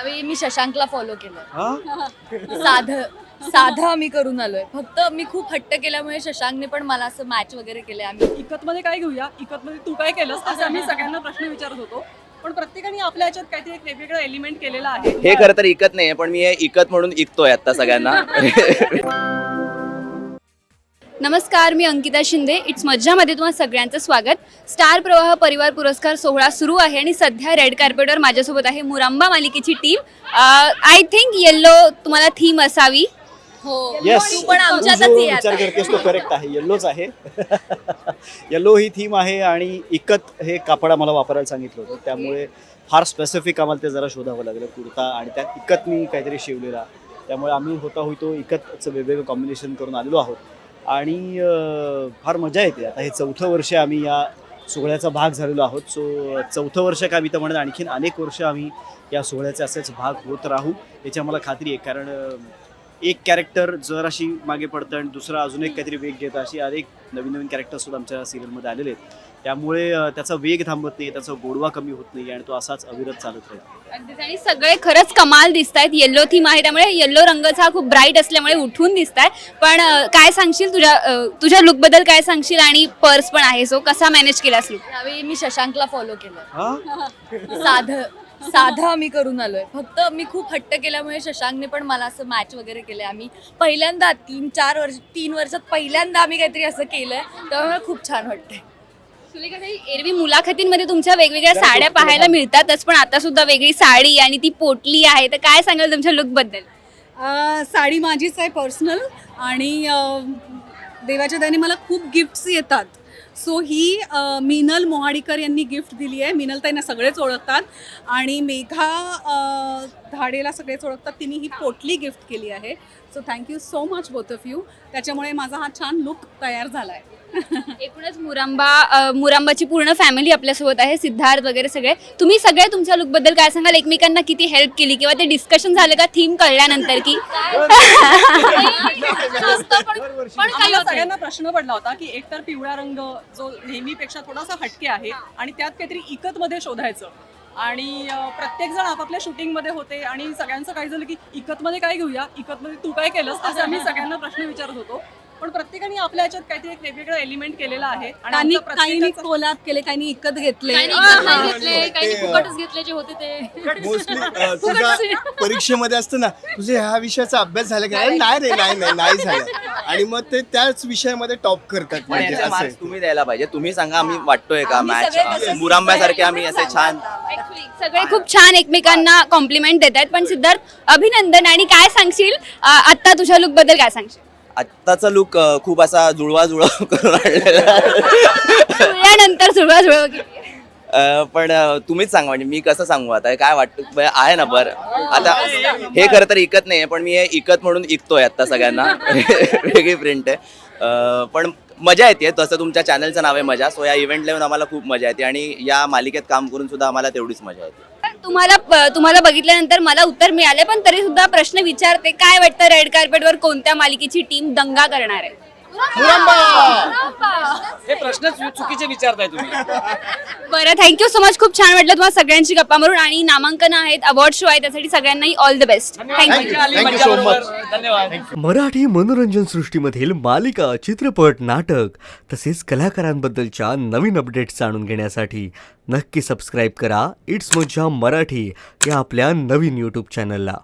यावेळी मी शशांकला फॉलो केलं हा? साध साधं आम्ही करून आलोय. फक्त मी खूप हट्ट केल्यामुळे शशांकने पण मला असं मॅच वगैरे केले आम्ही. इकतमध्ये काय घेऊया? इकतमध्ये तू काय केलंस? असं आम्ही सगळ्यांना प्रश्न विचारत होतो. पण प्रत्येकाने आपल्या ह्याच्यात काहीतरी एक वेगवेगळं एलिमेंट केलेलं आहे. हे खरं तर इकत नाहीये पण मी हे इकत म्हणून इकतोय आता सगळ्यांना. नमस्कार मी अंकिता शिंदे. इट्स मज्जामध्ये तुम्हाला सगळ्यांचं स्वागत. स्टार प्रवाह परिवार पुरस्कार सोहळा सुरू आहे आणि सध्या रेड कार्पेटवर माझ्यासोबत आहे मुरांबा मालिकेची टीम आय थिंक येल्लो तुम्हाला थीम असावी. हो. येस तू पण तू आमच्यातच जो ये विचार आता. करतेस तो करेक्ट आहे. येल्लोच आहे. येल्लो ही थीम आहे आणि इकत हे कापड आम्हाला वापरायला सांगितलं होतं. त्यामुळे फार स्पेसिफिक आम्हाला ते जरा शोधावं लागलं. कुर्ता आणि त्यात इकत मी काहीतरी शिवलेला. त्यामुळे आम्ही होता होतो इकतचं वेगवेगळं कॉम्बिनेशन करून आलेलो आहोत. आणि फार मजा येते. आता हे चौथं वर्ष आम्ही या सोहळ्याचा भाग झालेलो आहोत. सो चौथं वर्ष का मी तर म्हणत आणखीन अनेक वर्ष आम्ही या सोहळ्याचे असेच भाग होत राहू. याची आम्हाला खात्री आहे. कारण एक कॅरेक्टर जराशी मागे पडतं आणि दुसरा अजून एक काहीतरी वेग घेतं अशी अनेक नवीन नवीन कॅरेक्टर सुद्धा आमच्या सिरियलमध्ये आलेले आहेत. त्यामुळे त्याचा वेग थांबत नाही त्याचा गोडवा कमी होत नाही आणि तो असाच अविरत चालत राहील. आणि सगळे खरंच कमाल दिसत आहेत येल्लो थीम आहे त्यामुळे येल्लो रंगाचा हा खूप ब्राईट असल्यामुळे उठून दिसत आहे पण काय सांगशील तुझ्या तुझ्या लुकबद्दल काय सांगशील? आणि पर्स पण आहे सो कसा मॅनेज केलास लुक यावेळी मी शशांकला फॉलो केलं. साधं. साधं आम्ही करून आलोय. फक्त मी खूप हट्ट केल्यामुळे शशांकने पण मला असं मॅच वगैरे केले आम्ही पहिल्यांदा तीन चार वर्ष तीन वर्षात पहिल्यांदा आम्ही काहीतरी असं केलंय त्यामुळे मला खूप छान वाटतंय. एरवी मुलाखतींमध्ये तुमच्या वेगवेगळ्या साड्या पाहायला मिळतातच पण आता सुद्धा वेगळी साडी आणि ती पोटली आहे तर काय सांगाल तुमच्या लुकबद्दल? अं, साडी माझीच आहे पर्सनल आणि अं, देवाच्या दयाने मला खूप गिफ्ट्स येतात. सो ही मिनल मोहाडीकर यांनी गिफ्ट दिली आहे. मिनल ताईंना सगळेच ओळखतात. आणि मेघा धाडेला सगळेच ओळखतात. तिने ही पोटली गिफ्ट केली आहे. So thank you so much both of you त्याच्यामुळे माझा हा छान लुक तयार झाला आहे एकूणच मुरांबा मुरांबाची पूर्ण फॅमिली आपल्यासोबत आहे सिद्धार्थ वगैरे सगळे. तुम्ही सगळे तुमच्या लुकबद्दल काय सांगाल? एकमेकांना किती हेल्प केली? किंवा ते डिस्कशन झालं का? थीम कळल्यानंतर की? आम्हाला सगळ्यांना प्रश्न पडला होता की एकतर पिवळा रंग जो नेहमीपेक्षा थोडासा हटके आहे आणि त्यात काहीतरी इकत मध्ये शोधायचं. आणि प्रत्येक जण आपापल्या शूटिंगमध्ये होते आणि सगळ्यांचं काय झालं की इकत मध्ये काय घेऊया? इकत मध्ये तू काय केलंस? असं आम्ही सगळ्यांना प्रश्न विचारत होतो. पण प्रत्येकाने आपल्या ह्याच्यात काहीतरी एक वेगवेगळं एलिमेंट केलेलं आहे. आणि काही आमचा काही प्रत्येकाचा- कोलात केले काही इकत घेतले. काही नाही घेतले फुकटच जे होते ते. मोस्टली परीक्षेमध्ये असतं ना तुझे ह्या विषयाचा अभ्यास झाला का अरे नाही रे नाही नाही नाही झालं. आणि मग ते त्याच विषयामध्ये टॉप करतात पण म्हणजे याचे असं मार्क्स तुम्ही द्यायला पाहिजे. तुम्ही सांगा आम्ही वाटतोय का आम्ही मॅच सगळे तसेच मुरांब्यासारखे आम्ही असे छान Actually, सगळे खूप छान एकमेकांना कॉम्प्लिमेंट देत आहेत पण सिद्धार्थ अभिनंदन. आणि काय सांगशील? अ, आत्ता तुझ्या लुकबद्दल काय सांगशील? आत्ताचा लुक खूप असा जुळवा जुळवा करून आणलेला सुरुवात केली. अं, पण अं, तुम्हीच सांगा म्हणजे मी कसं सांगू आता? काय वाटतं? आहे ना बरं. आता हे खरं तर इकत नाहीये पण मी हे इकत म्हणून इकतोय आता सगळ्यांना. वेगळी प्रिंट आहे. अं, पण मजा येते तसं तुमच्या चॅनलचं नाव आहे मजा. सो या इव्हेंटला येऊन आम्हाला खूप मजा येते आणि या मालिकेत काम करून सुद्धा आम्हाला तेवढीच मजा येते. तुम्हाला तुम्हाला बघितल्यानंतर मला उत्तर मिळाले पण तरी सुद्धा प्रश्न विचारते काय वाटतं रेड कार्पेटवर कोणत्या मालिकेची टीम दंगा करणार आहे? हे प्रश्न चुकीचे विचारताय तुम्ही. बरं थँक्यू सो मच खूप छान वाटलं तुम्हाला सगळ्यांची गप्पा मारून आणि नामांकन आहेत अवॉर्ड शो आहे त्यासाठी सगळ्यांनाही all the best thank you Marathi मनोरंजन सृष्टीमधील मालिका चित्रपट नाटक तसेच कलाकारांबद्दलच्या नवीन अपडेट्स जाणून घेण्यासाठी नक्की सबस्क्राईब करा. इट्स मज्जा मराठी या आपल्या नवीन यूट्यूब चॅनलला